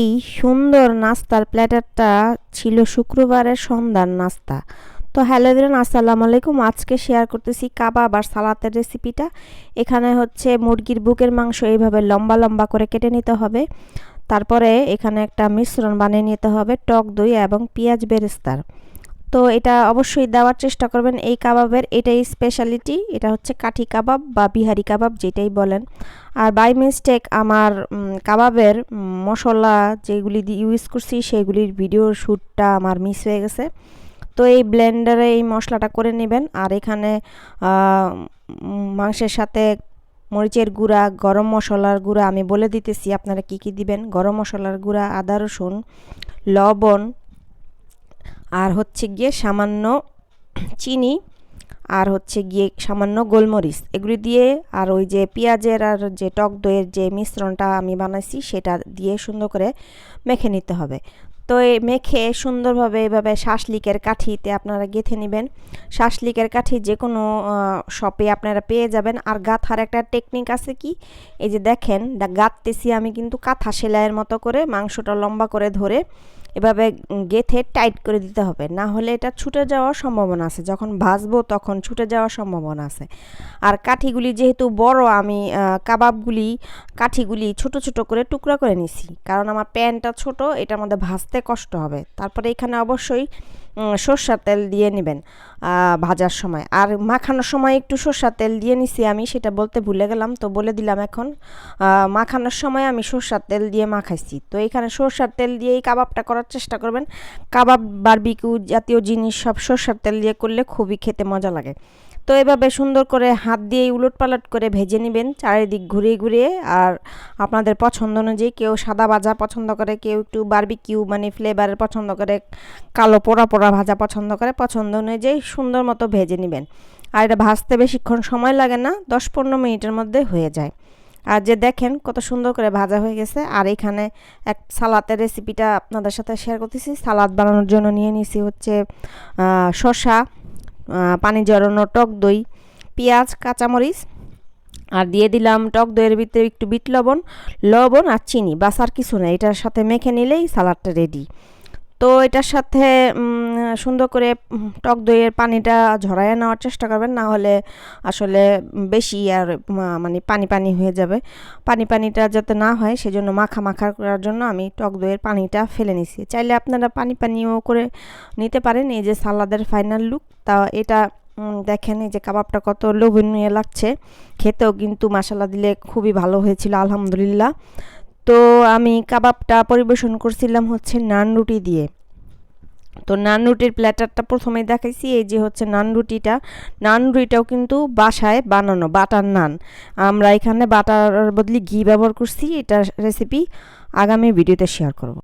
এই সুন্দর নাস্তার প্ল্যাটারটা ছিল শুক্রবারের সন্ধ্যার নাস্তা। তো হ্যালো এভরিওয়ান, আসসালামু আলাইকুম। আজকে শেয়ার করতেছি কাবাব আর সালাতের রেসিপিটা। এখানে হচ্ছে মুরগির বুকের মাংস এইভাবে লম্বা লম্বা করে কেটে নিতে হবে। তারপরে এখানে একটা মিশ্রণ বানিয়ে নিতে হবে, টক দই এবং পেঁয়াজ বেরেস্তার। তো এটা অবশ্যই দেওয়ার চেষ্টা করবেন এই কাবাবের। এটাই স্পেশালিটি এটা হচ্ছে কাঠি কাবাব বা বিহারি কাবাব যেটাই বলেন। আর বাই মিস্টেক আমার কাবাবের মশলা যেগুলি ইউজ করছি সেগুলির ভিডিওর শ্যুটটা আমার মিস হয়ে গেছে। তো এই ব্লেন্ডারে এই মশলাটা করে নেবেন। আর এখানে মাংসের সাথে মরিচের গুঁড়া, গরম মশলার গুঁড়া আমি বলে দিতেছি, আপনারা কি কি দিবেন? গরম মশলার গুঁড়া, আদা, রসুন, লবণ আর হচ্ছে গিয়ে সামান্য চিনি আর হচ্ছে গিয়ে সামান্য গোলমরিচ। এগুলি দিয়ে আর ওই যে পেঁয়াজের আর যে টক দইয়ের যে মিশ্রণটা আমি বানাইছি, সেটা দিয়ে সুন্দর করে মেখে নিতে হবে। তো মেখে সুন্দরভাবে এভাবে শাসলিকের কাঠিতে আপনারা গেঁথে নেবেন। শাসলিকের কাঠি যে কোনো শপে আপনারা পেয়ে যাবেন। আর গাঁথার একটা টেকনিক আছে কি? এই যে দেখেন গাঁথতেছি আমি কিন্তু কাঁথা সেলাইয়ের মতো করে, মাংসটা লম্বা করে ধরে এভাবে গেথে টাইট করে দিতে হবে। না হলে এটা ছুটে যাওয়ার সম্ভাবনা আছে। যখন ভাজবো তখন ছুটে যাওয়ার সম্ভাবনা আছে। আর কাঠিগুলি যেহেতু বড়, আমি কাবাবগুলি, কাঠিগুলি ছোট ছোট করে টুকরা করে নিছি। কারণ আমার প্যানটা ছোট এটার মধ্যে ভাজতে কষ্ট হবে। তারপরে এখানে অবশ্যই সর্ষার তেল দিয়ে নেবেন ভাজার সময়। আর মাখানোর সময় একটু সর্ষার তেল দিয়ে নিছি আমি, সেটা বলতে ভুলে গেলাম, তো বলে দিলাম এখন। মাখানোর সময় আমি সর্ষার তেল দিয়ে মাখাইছি। তো এখানে সর্ষার তেল দিয়ে এই কাবাবটা করার চেষ্টা করবেন। কাবাব, বারবিকিউ জাতীয় জিনিস সব সর্ষার তেল দিয়ে করলে খুবই খেতে মজা লাগে। তো এভাবে সুন্দর করে হাত দিয়ে উলট পালট করে ভেজে নেবেন, চারিদিক ঘুরিয়ে ঘুরিয়ে। আর আপনাদের পছন্দ অনুযায়ী কেউ সাদা ভাজা পছন্দ করে, কেউ একটু বারবিকিউ মানে ফ্লেভারের পছন্দ করে, কালো পোড়া পোড়া ভাজা পছন্দ করে, পছন্দ অনুযায়ী সুন্দর মতো ভেজে নেবেন। আর এটা ভাজতে বেশিক্ষণ সময় লাগে না দশ পনেরো মিনিটের মধ্যে হয়ে যায়। আর যে দেখেন কত সুন্দর করে ভাজা হয়ে গেছে। আর এখানে এক সালাতের রেসিপিটা আপনাদের সাথে শেয়ার করতেছি। সালাদ বানানোর জন্য নিয়ে নিছি হচ্ছে শশা পানি জড়ানো টক দই, পেঁয়াজ, কাঁচামরিচ, আর দিয়ে দিলাম টক দইয়ের ভিতরে একটু বিট লবণ লবণ আর চিনি, বাস আর কিছু না, এটার সাথে মেখে নিলেই সালাডটা রেডি তো এটার সাথে সুন্দর করে টক দইয়ের পানিটা ঝরাইয়া নেওয়ার চেষ্টা করবেন, না হলে আসলে বেশি আর মানে পানি পানি হয়ে যাবে। পানি পানিটা যাতে না হয়, সেজন্য মাখা মাখা করার জন্য আমি টক দইয়ের পানিটা ফেলে নিছি। চাইলে আপনারা পানি পানিও করে নিতে পারেন, এই যে সালাদের ফাইনাল লুক তা এটা দেখেন এই যে কাবাবটা কত লোভনীয় লাগছে। খেতেও কিন্তু মশালা দিলে খুবই ভালো হয়েছিল, আলহামদুলিল্লাহ। তো আমি কাবাবটা পরিবেশন করছিলাম হচ্ছে নান রুটি দিয়ে। তো নান রুটির প্ল্যাটারটা প্রথমেই দেখাইছি, এই যে হচ্ছে নান রুটিটা। নান রুটিটাও কিন্তু বাসায় বানানো, বাটার নান। আমরা এখানে বাটার বদলি ঘি ব্যবহার করছি এটা রেসিপি আগামী ভিডিওতে শেয়ার করব।